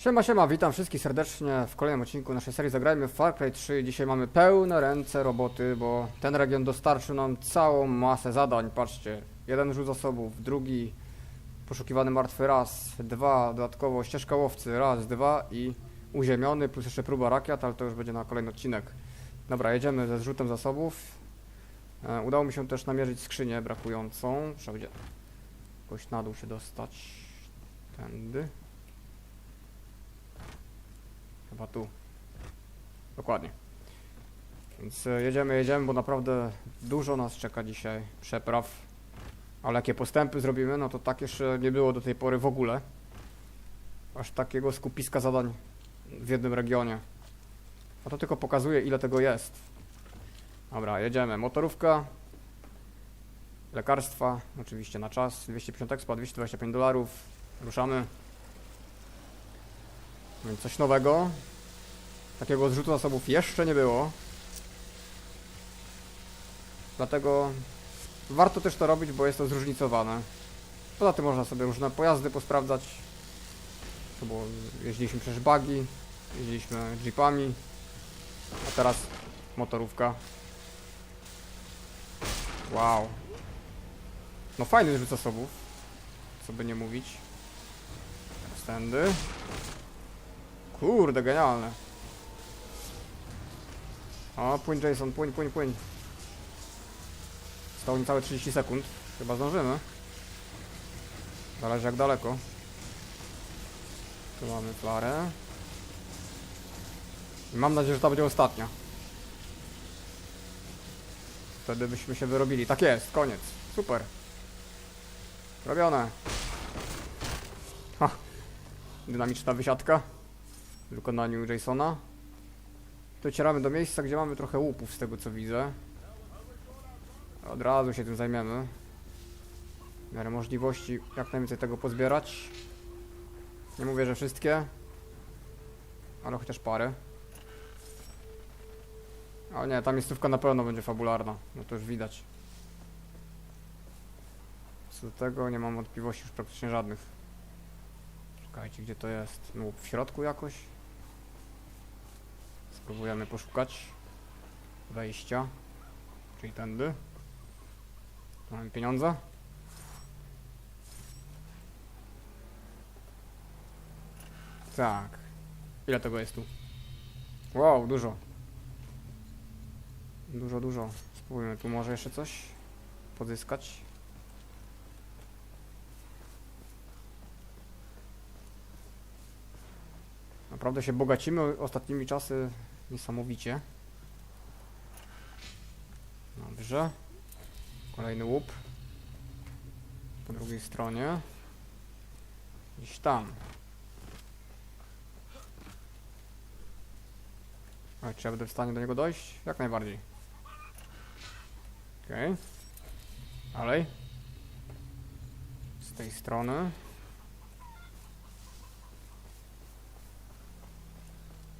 Siema, siema, witam wszystkich serdecznie w kolejnym odcinku naszej serii Zagrajmy w Far Cry 3. Dzisiaj mamy pełne ręce roboty, bo ten region dostarczył nam całą masę zadań. Patrzcie, jeden rzut zasobów, drugi poszukiwany martwy raz, dwa, dodatkowo ścieżka łowcy, raz, dwa i uziemiony, plus jeszcze próba rakiet, ale to już będzie na kolejny odcinek. Dobra, jedziemy ze zrzutem zasobów. E, udało mi się też namierzyć skrzynię brakującą. Trzeba będzie jakoś na dół się dostać. Tędy. Chyba tu. Dokładnie. Więc e, jedziemy, jedziemy, bo naprawdę dużo nas czeka dzisiaj przepraw. Ale jakie postępy zrobimy, no to tak jeszcze nie było do tej pory w ogóle. Aż takiego skupiska zadań w jednym regionie. A to tylko pokazuje, ile tego jest. Dobra, jedziemy. Motorówka. Lekarstwa, oczywiście na czas. 250 expa, 225 dolarów. Ruszamy. Więc coś nowego. Takiego zrzutu zasobów jeszcze nie było. Dlatego warto też to robić, bo jest to zróżnicowane. Poza tym można sobie różne pojazdy posprawdzać. To było, jeździliśmy przecież buggy, jeździliśmy jeepami, a teraz motorówka. Wow. No fajny zrzut zasobów, co by nie mówić. Stędy. Kurde, genialne. O, płyń Jason, płyń, płyń, płyń. Stało niecałe 30 sekund. Chyba zdążymy. Zależy jak daleko. Tu mamy flarę. I mam nadzieję, że to będzie ostatnia. Wtedy byśmy się wyrobili. Tak jest, koniec. Super. Robione. Ha. Dynamiczna wysiadka wykonaniu Jasona. Docieramy do miejsca, gdzie mamy trochę łupów z tego co widzę. Od razu się tym zajmiemy. W miarę możliwości jak najwięcej tego pozbierać. Nie mówię, że wszystkie. Ale chociaż parę. Ale nie, ta miejscówka na pewno będzie fabularna. No to już widać. Co do tego nie mam wątpliwości już praktycznie żadnych. Czekajcie, gdzie to jest? No, w środku jakoś? Spróbujemy poszukać wejścia, czyli tędy. Tu mamy pieniądze. Tak. Ile tego jest tu? Wow, dużo. Dużo, dużo. Spróbujmy tu może jeszcze coś pozyskać. Naprawdę się bogacimy ostatnimi czasy niesamowicie. Dobrze. Kolejny łup. Po drugiej stronie. Gdzieś tam. Ale czy ja będę w stanie do niego dojść? Jak najbardziej. Okej. Dalej. Z tej strony.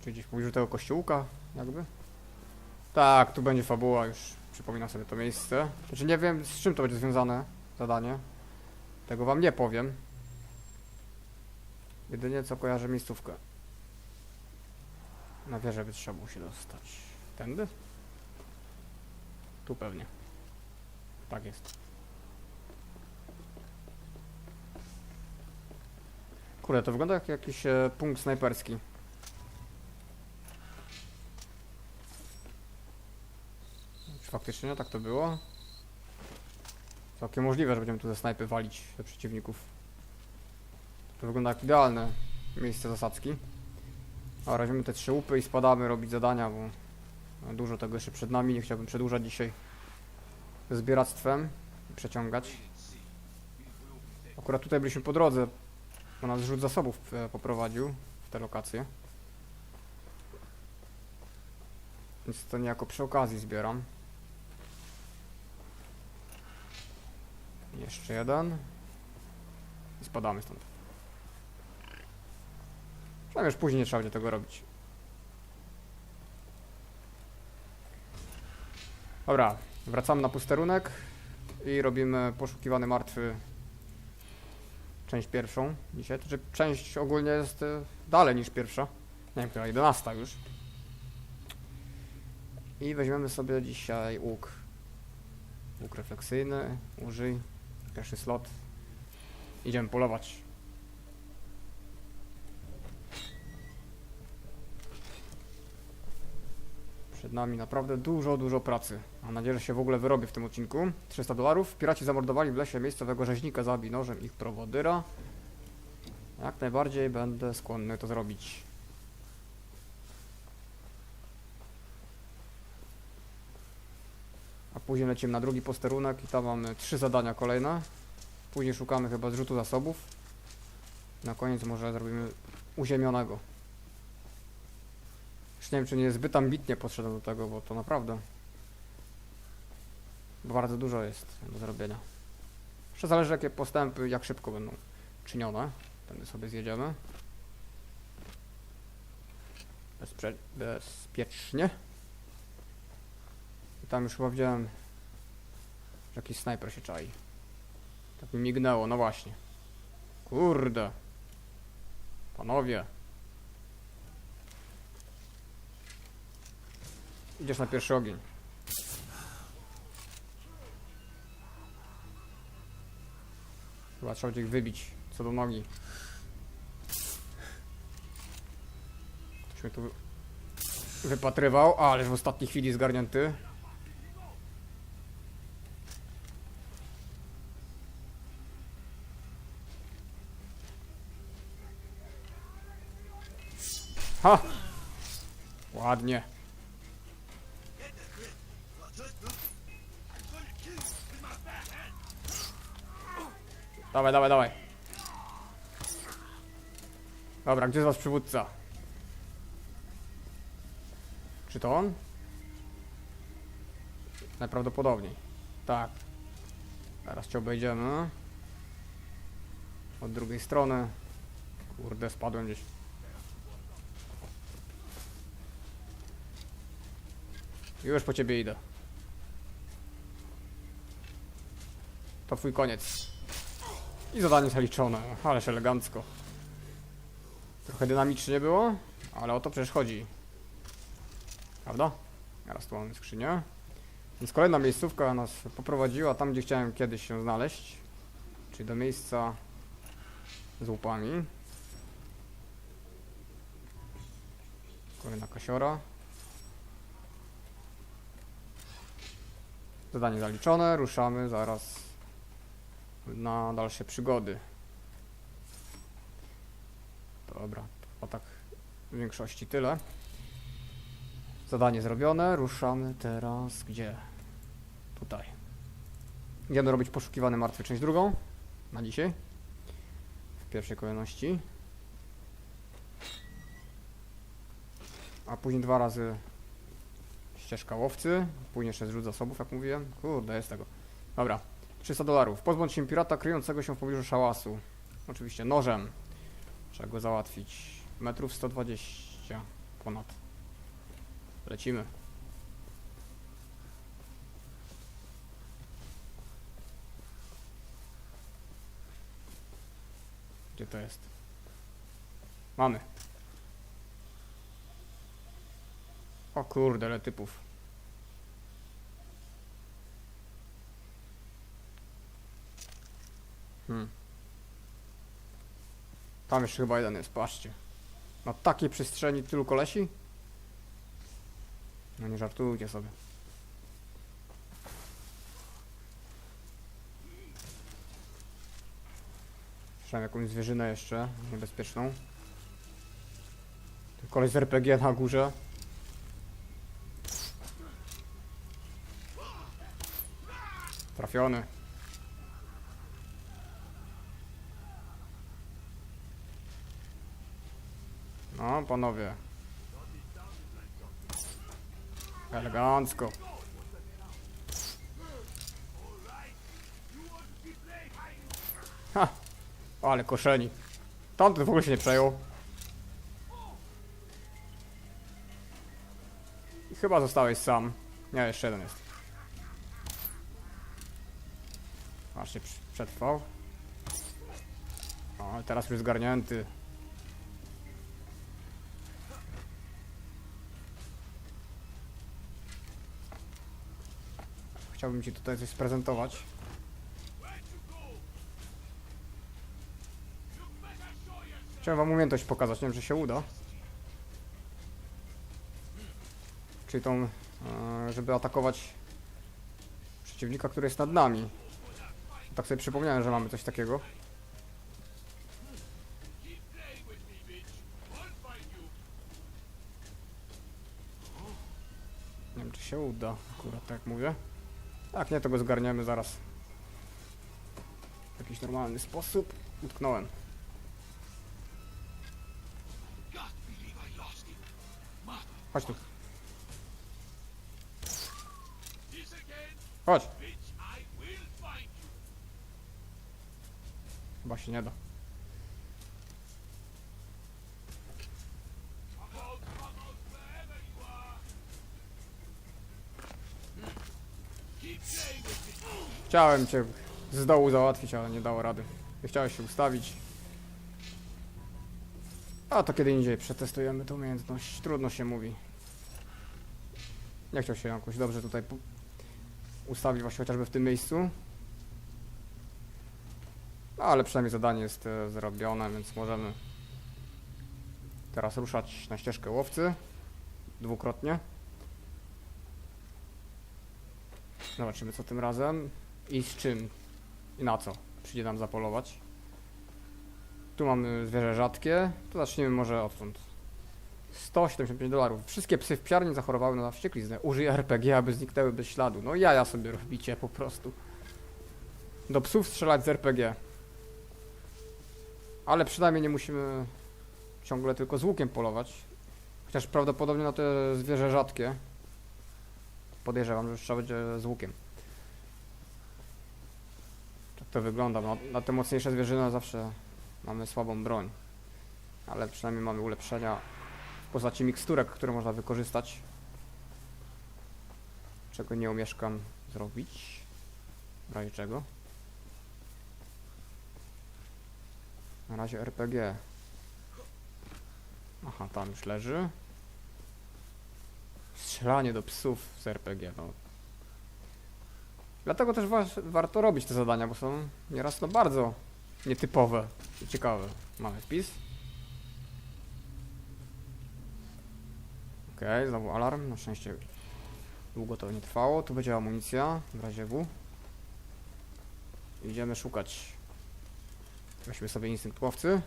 Czy gdzieś w pobliżu tego kościółka, jakby? Tak, tu będzie fabuła, już przypominam sobie to miejsce. Znaczy nie wiem, z czym to będzie związane, zadanie. Tego wam nie powiem. Jedynie co kojarzę miejscówkę. Na wieżę by trzeba było się dostać. Tędy? Tu pewnie. Tak jest. Kurde, to wygląda jak jakiś e, punkt snajperski. Faktycznie tak to było? Całkiem możliwe, że będziemy tu ze snajpy walić do przeciwników. To wygląda jak idealne miejsce zasadzki. A weźmiemy te trzy łupy i spadamy robić zadania, bo no, dużo tego jeszcze przed nami. Nie chciałbym przedłużać dzisiaj zbieractwem i przeciągać. Akurat tutaj byliśmy po drodze, bo nas rzut zasobów e, poprowadził w te lokacje. Więc to niejako przy okazji zbieram. Jeszcze jeden. I spadamy stąd. Przynajmniej już później nie trzeba będzie tego robić. Dobra, wracamy na pusterunek i robimy poszukiwany martwy część pierwszą dzisiaj. To znaczy część ogólnie jest e, dalej niż pierwsza. Nie wiem, która 11 już. I weźmiemy sobie dzisiaj łuk. Łuk refleksyjny, użyj. Pierwszy slot. Idziemy polować. Przed nami naprawdę dużo, dużo pracy. Mam nadzieję, że się w ogóle wyrobię w tym odcinku. 300 dolarów. Piraci zamordowali w lesie miejscowego rzeźnika, zabij nożem ich prowodyra. Jak najbardziej będę skłonny to zrobić. Później lecimy na drugi posterunek i tam mamy trzy zadania kolejne. Później szukamy chyba zrzutu zasobów. Na koniec może zrobimy uziemionego. Już nie wiem, czy nie zbyt ambitnie podszedłem do tego, bo to naprawdę bardzo dużo jest do zrobienia. Jeszcze zależy, jakie postępy, jak szybko będą czynione. Tędy sobie zjedziemy. Bezprze bezpiecznie. I tam już chyba widziałem, jakiś snajper się czai. Tak mi mignęło, no właśnie. Kurde. Panowie. Idziesz na pierwszy ogień. Chyba trzeba ich wybić co do nogi. Ktoś mnie tu wypatrywał, ale w ostatniej chwili zgarnięty. Ha! Ładnie. Dawaj, dawaj, dawaj. Dobra, gdzie jest wasz przywódca? Czy to on? Najprawdopodobniej. Tak. Teraz cię obejdziemy. Od drugiej strony. Kurde, spadłem gdzieś. Już po ciebie idę. To twój koniec. I zadanie zaliczone, ależ elegancko. Trochę dynamicznie było, ale o to przecież chodzi. Prawda? Teraz tu mamy skrzynię. Więc kolejna miejscówka nas poprowadziła tam, gdzie chciałem kiedyś się znaleźć. Czyli do miejsca z łupami. Kolejna kasiora. Zadanie zaliczone, ruszamy zaraz na dalsze przygody. Dobra, to tak w większości tyle. Zadanie zrobione, ruszamy teraz gdzie? Tutaj. Idziemy robić poszukiwany martwy część drugą na dzisiaj. W pierwszej kolejności. A później dwa razy ścieżka łowcy, później jeszcze zrzut zasobów, jak mówiłem. Kurde, jest tego. Dobra, 300 dolarów. Pozbądź się pirata kryjącego się w pobliżu szałasu. Oczywiście nożem. Trzeba go załatwić. Metrów 120 ponad. Lecimy. Gdzie to jest? Mamy. O kurde, ale typów. Hmm. Tam jeszcze chyba jeden jest, patrzcie. Na takiej przestrzeni tylu kolesi? No nie żartujcie sobie. Słyszałem jakąś zwierzynę jeszcze, niebezpieczną. Koleś z RPG na górze. Trafiony. No, panowie. Elegancko. Ha! Ale koszeni. Tamten w ogóle się nie przejął. I chyba zostałeś sam. Nie, jeszcze jeden jest. Właśnie przetrwał. O, teraz już zgarnięty. Chciałbym ci tutaj coś prezentować. Chciałem wam umiejętność pokazać, nie wiem, że się uda. Czyli tą, e, żeby atakować przeciwnika, który jest nad nami. Tak sobie przypomniałem, że mamy coś takiego. Nie wiem czy się uda, akurat tak mówię. Tak, nie, to go zgarniemy zaraz. W jakiś normalny sposób. Utknąłem. Chodź tu. Chodź. Chyba się nie da. Chciałem cię z dołu załatwić, ale nie dało rady. Chciałeś się ustawić. A to kiedy indziej przetestujemy tę umiejętność. Trudno się mówi. Nie chciał się jakoś dobrze tutaj ustawić właśnie chociażby w tym miejscu. No ale przynajmniej zadanie jest e, zrobione, więc możemy teraz ruszać na ścieżkę łowcy. Dwukrotnie. Zobaczymy co tym razem i z czym i na co przyjdzie nam zapolować. Tu mamy zwierzę rzadkie. To zacznijmy może odtąd. 175 dolarów. Wszystkie psy w psiarni zachorowały na wściekliznę. Użyj RPG, aby zniknęły bez śladu. No jaja sobie robicie po prostu. Do psów strzelać z RPG. Ale przynajmniej nie musimy ciągle tylko z łukiem polować. Chociaż prawdopodobnie na te zwierzę rzadkie podejrzewam, że trzeba będzie z łukiem. Tak to wygląda. Na, na te mocniejsze zwierzyny zawsze mamy słabą broń. Ale przynajmniej mamy ulepszenia w postaci miksturek, które można wykorzystać. Czego nie omieszkam zrobić. W razie czego. Na razie RPG. Aha, tam już leży. Strzelanie do psów z RPG, no. Dlatego też wa warto robić te zadania, bo są nieraz no bardzo nietypowe i ciekawe. Mamy wpis. Okej, znowu alarm. Na szczęście długo to nie trwało. Tu będzie amunicja w razie W. Idziemy szukać. Weźmy sobie instynkt łowcy.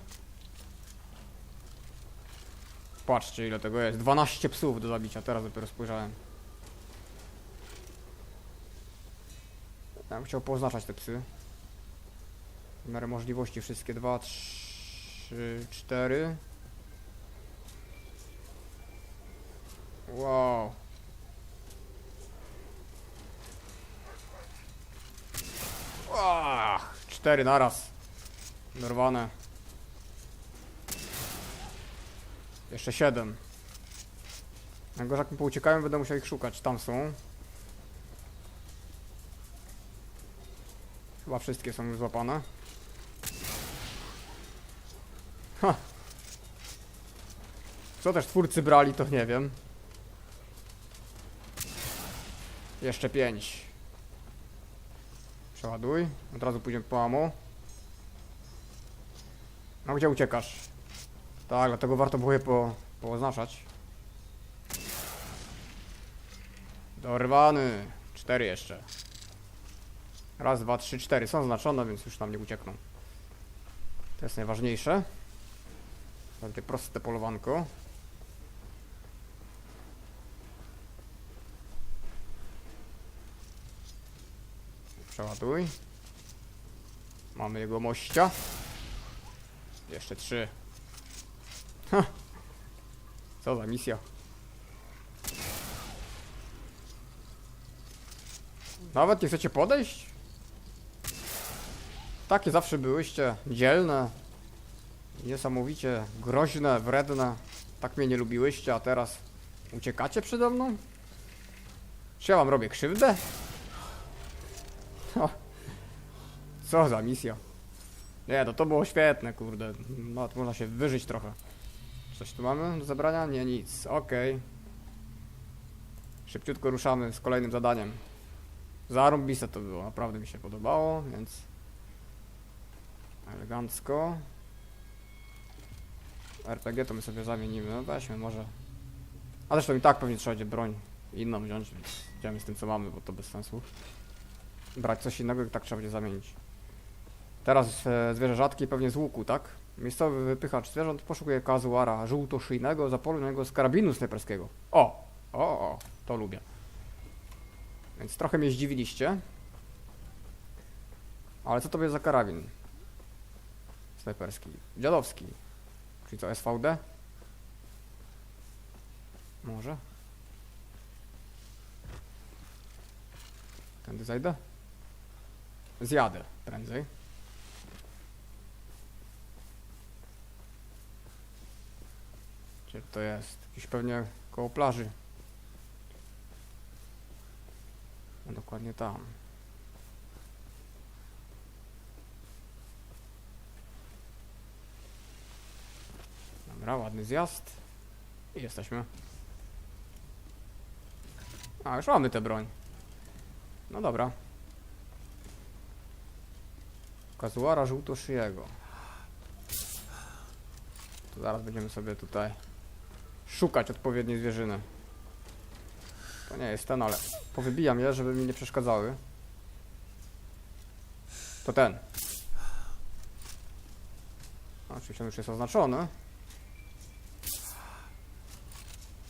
Patrzcie ile tego jest. 12 psów do zabicia, teraz dopiero spojrzałem. Ja bym chciał poznaczać te psy. W miarę możliwości wszystkie. 2, 3, 4. Wow. Ach, cztery naraz. Dorwane. Jeszcze siedem. Najgorzej jak mi pouciekają, będę musiał ich szukać. Tam są. Chyba wszystkie są już złapane. Ha. Co też twórcy brali, to nie wiem. Jeszcze pięć. Przeładuj. Od razu pójdziemy po amo. No gdzie uciekasz? Tak, dlatego warto było je po, pooznaczać. Dorwany. Cztery jeszcze. Raz, dwa, trzy, cztery. Są znaczone, więc już nam nie uciekną. To jest najważniejsze. Takie proste polowanko. Przeładuj. Mamy jego mościa. Jeszcze trzy. Ha. Co za misja. Nawet nie chcecie podejść? Takie zawsze byłyście dzielne, niesamowicie groźne, wredne. Tak mnie nie lubiłyście, a teraz uciekacie przede mną? Czy ja wam robię krzywdę? O, co za misja. Nie, no to było świetne, kurde. No, to można się wyżyć trochę. Coś tu mamy do zabrania? Nie, nic. Okej. Szybciutko ruszamy z kolejnym zadaniem. Zarąbiste to było, naprawdę mi się podobało, więc elegancko. RPG to my sobie zamienimy, weźmy może. A zresztą i tak pewnie trzeba będzie broń inną wziąć, więc idziemy z tym co mamy, bo to bez sensu. Brać coś innego i tak trzeba będzie zamienić. Teraz e, zwierzę rzadkie pewnie z łuku, tak? Miejscowy wypychacz zwierząt poszukuje kazuara żółtoszyjnego zapalonego z karabinu snajperskiego. O! O, o, to lubię. Więc trochę mnie zdziwiliście. Ale co to będzie za karabin? Snajperski. Dziadowski. Czyli co, SVD? Może? Tędy zajdę? Zjadę prędzej. Gdzie to jest? Gdzieś pewnie koło plaży. No dokładnie tam. Dobra, ładny zjazd. I jesteśmy. A, już mamy tę broń. No dobra. Kazuara żółtoszyjego. To zaraz będziemy sobie tutaj szukać odpowiedniej zwierzyny. To nie jest ten, ale powybijam je, żeby mi nie przeszkadzały. To ten. Oczywiście on już jest oznaczony.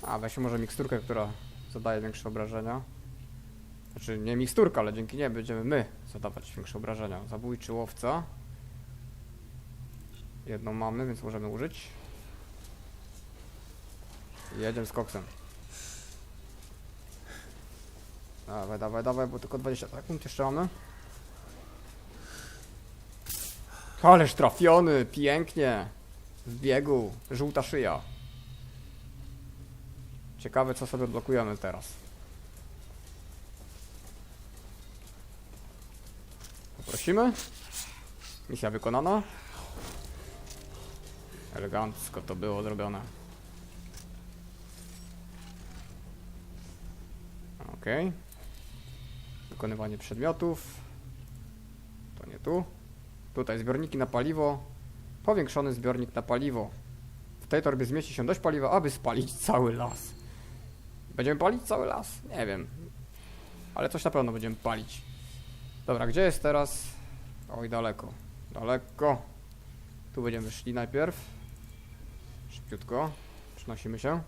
A, weźmy może miksturkę, która zadaje większe obrażenia. Znaczy, nie miksturka, ale dzięki niej będziemy my zadawać większe obrażenia. Zabójczy łowca. Jedną mamy, więc możemy użyć. Jedziemy z koksem. Dawaj, dawaj, dawaj, bo tylko 20 sekund jeszcze mamy. Ależ trafiony, pięknie. W biegu, żółta szyja. Ciekawe co sobie odblokujemy teraz. Poprosimy. Misja wykonana. Elegancko to było zrobione. Okej. Wykonywanie przedmiotów. To nie tu. Tutaj zbiorniki na paliwo. Powiększony zbiornik na paliwo. W tej torbie zmieści się dość paliwa, aby spalić cały las. Będziemy palić cały las? Nie wiem. Ale coś na pewno będziemy palić. Dobra, gdzie jest teraz? Oj, daleko. Daleko. Tu będziemy szli najpierw. Szybciutko. Przenosimy się.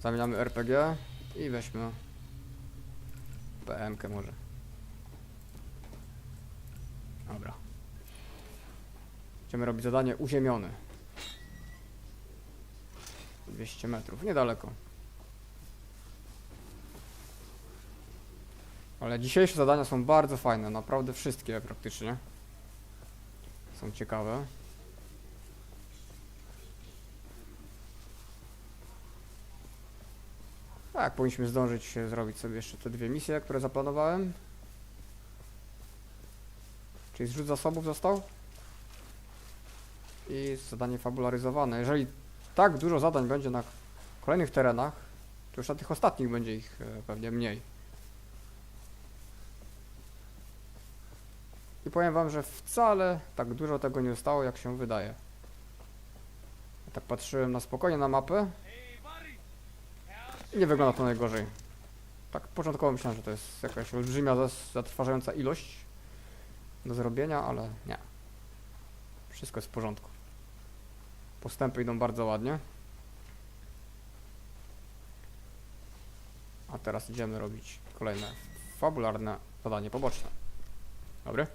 Zamieniamy RPG i weźmy PMK może. Dobra. Będziemy robić zadanie uziemione. 200 metrów, niedaleko. Ale dzisiejsze zadania są bardzo fajne, naprawdę wszystkie praktycznie. Są ciekawe. Tak, powinniśmy zdążyć zrobić sobie jeszcze te dwie misje, które zaplanowałem. Czyli zrzut zasobów został. I zadanie fabularyzowane. Jeżeli tak dużo zadań będzie na kolejnych terenach, to już na tych ostatnich będzie ich e, pewnie mniej. I powiem wam, że wcale tak dużo tego nie zostało, jak się wydaje. Tak patrzyłem na spokojnie na mapę nie wygląda to najgorzej. Tak początkowo myślałem, że to jest jakaś olbrzymia, zatrważająca ilość do zrobienia, ale nie. Wszystko jest w porządku. Postępy idą bardzo ładnie. A teraz idziemy robić kolejne fabularne zadanie poboczne. Dobry?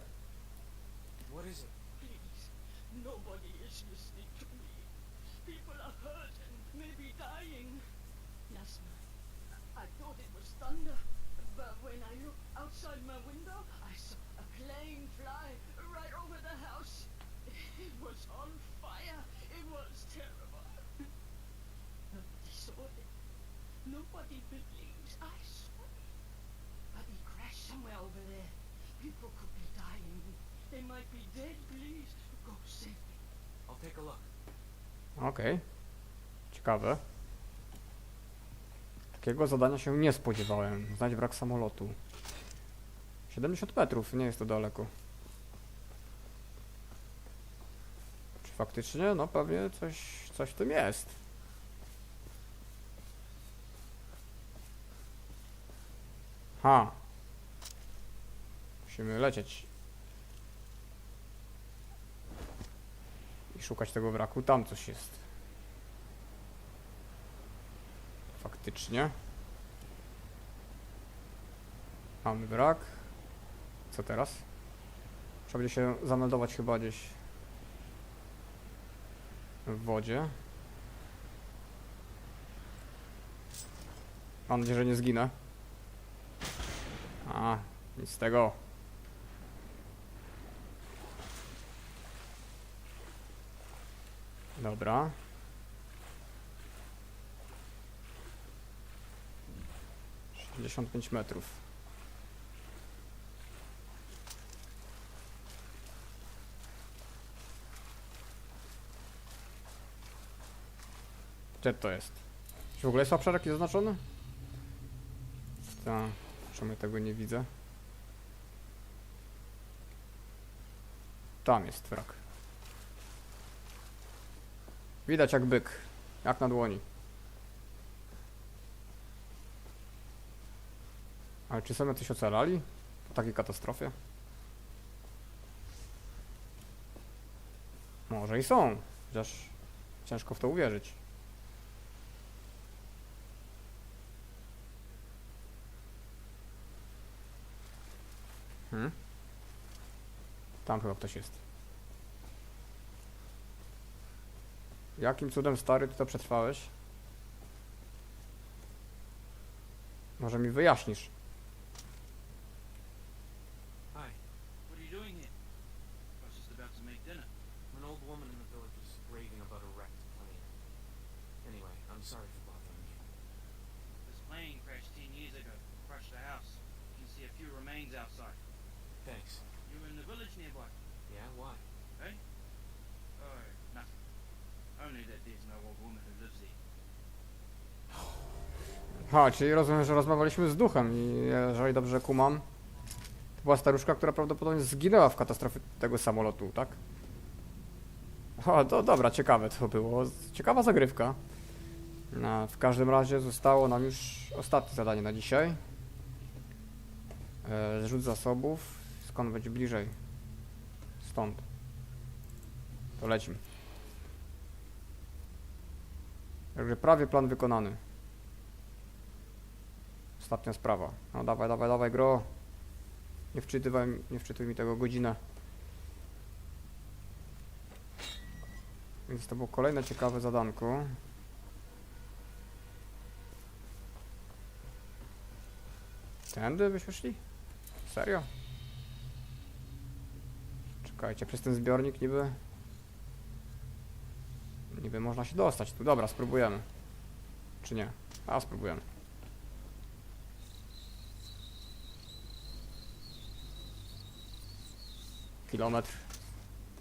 Okej. Ciekawe. Takiego zadania się nie spodziewałem. Znać brak samolotu. 70 metrów, nie jest to daleko. Czy faktycznie? No pewnie coś, coś w tym jest. Ha. Musimy lecieć. I szukać tego wraku. Tam coś jest. Faktycznie. Mamy brak. Co teraz? Trzeba będzie się zameldować chyba gdzieś w wodzie. Mam nadzieję, że nie zginę. A, nic z tego. Dobra. Sześćdziesiąt pięć metrów. Gdzie to jest? Czy w ogóle jest obszar jakiś zaznaczony? Tak. Czemu ja tego nie widzę? Tam jest wrak. Widać jak byk. Jak na dłoni. Ale czy są jacyś ocalali? Po takiej katastrofie? Może i są. Chociaż ciężko w to uwierzyć. Hmm? Tam chyba ktoś jest. Jakim cudem stary ty to przetrwałeś? Może mi wyjaśnisz? Ha, czyli rozumiem, że rozmawialiśmy z duchem i jeżeli dobrze kumam, to była staruszka, która prawdopodobnie zginęła w katastrofie tego samolotu, tak? O, to dobra, ciekawe to było. Ciekawa zagrywka. No, w każdym razie zostało nam już ostatnie zadanie na dzisiaj. E, zrzut zasobów. Skąd będzie bliżej? Stąd. To lecimy. Także prawie plan wykonany. Ostatnia sprawa. No dawaj, dawaj, dawaj, gro. Nie wczytywaj, nie wczytuj mi tego godzinę. Więc to było kolejne ciekawe zadanko. Tędy byśmy szli? Serio? Czekajcie, przez ten zbiornik niby... Niby można się dostać tu. Dobra, spróbujemy. Czy nie? A, spróbujemy. Kilometr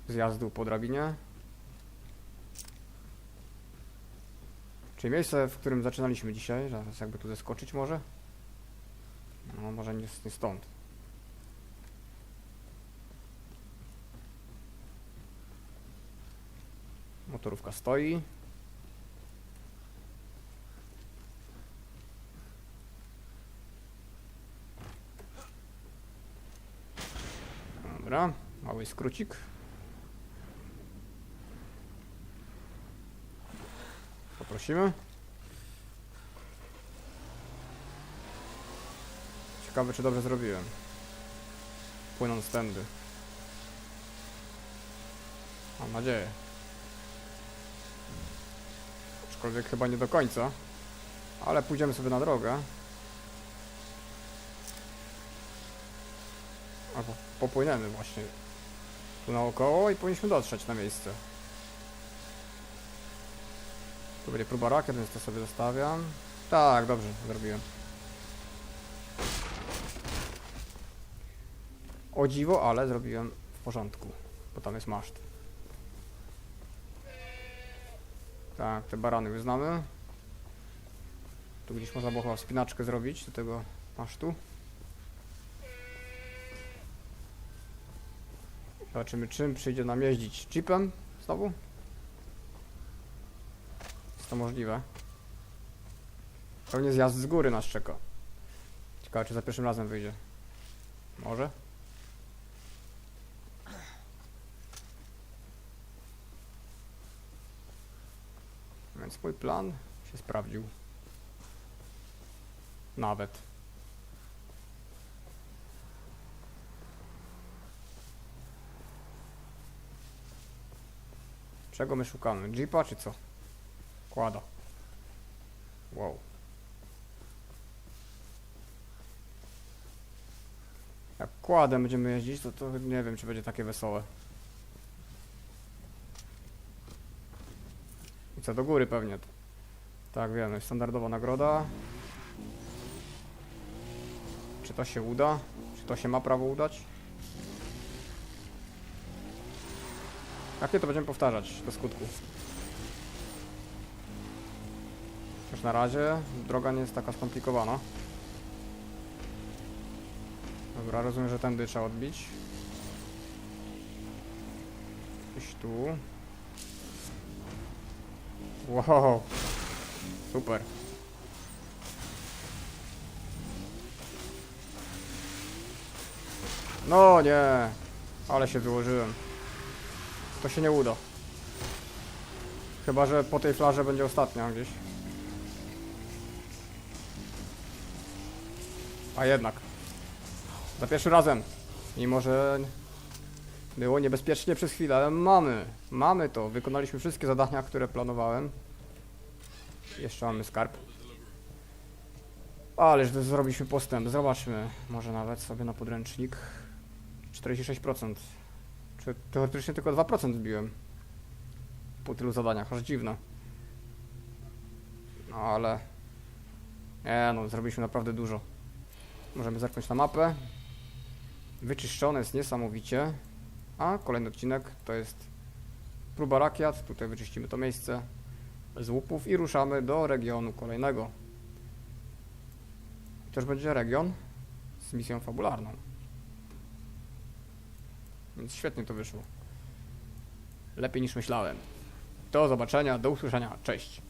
zjazdu po drabinie. Czyli miejsce, w którym zaczynaliśmy dzisiaj, zaraz jakby tu zeskoczyć może? No może nie, nie stąd. Motorówka stoi. Dobra, mały skrócik. Poprosimy. Ciekawe, czy dobrze zrobiłem. Płynąc tędy. Mam nadzieję. Aczkolwiek chyba nie do końca. Ale pójdziemy sobie na drogę. Albo popłyniemy właśnie tu naokoło i powinniśmy dotrzeć na miejsce. Tu będzie próba rakiet, więc to sobie zostawiam. Tak, dobrze, zrobiłem. O dziwo, ale zrobiłem w porządku, bo tam jest maszt. Tak, te barany już znamy. Tu gdzieś można było chyba wspinaczkę zrobić do tego masztu. Zobaczymy czym przyjdzie nam jeździć. Jeepem? Znowu? Jest to możliwe. Pewnie zjazd z góry nas czeka. Ciekawe czy za pierwszym razem wyjdzie. Może? Więc mój plan się sprawdził. Nawet. Czego my szukamy? Jeepa czy co? Kłada. Wow. Jak kładem będziemy jeździć, to, to nie wiem, czy będzie takie wesołe. I co do góry pewnie. Tak, wiemy, standardowa nagroda. Czy to się uda? Czy to się ma prawo udać? Jakie to będziemy powtarzać do skutku? Już na razie droga nie jest taka skomplikowana. Dobra, rozumiem, że tędy trzeba odbić. Gdzieś tu. Wow. Super. No nie. Ale się wyłożyłem. To się nie uda. Chyba, że po tej flarze będzie ostatnia gdzieś. A jednak. Za pierwszym razem. Mimo, że było niebezpiecznie przez chwilę, ale mamy. Mamy to. Wykonaliśmy wszystkie zadania, które planowałem. Jeszcze mamy skarb. Ależ zrobiliśmy postęp. Zobaczmy. Może nawet sobie na podręcznik. 46%. Teoretycznie tylko 2% zbiłem. Po tylu zadaniach. Aż dziwne. No ale... Nie no, zrobiliśmy naprawdę dużo. Możemy zerknąć na mapę. Wyczyszczone jest niesamowicie. A kolejny odcinek to jest próba rakiet. Tutaj wyczyścimy to miejsce z łupów i ruszamy do regionu kolejnego. I też będzie region z misją fabularną. Więc świetnie to wyszło. Lepiej niż myślałem. Do zobaczenia, do usłyszenia. Cześć.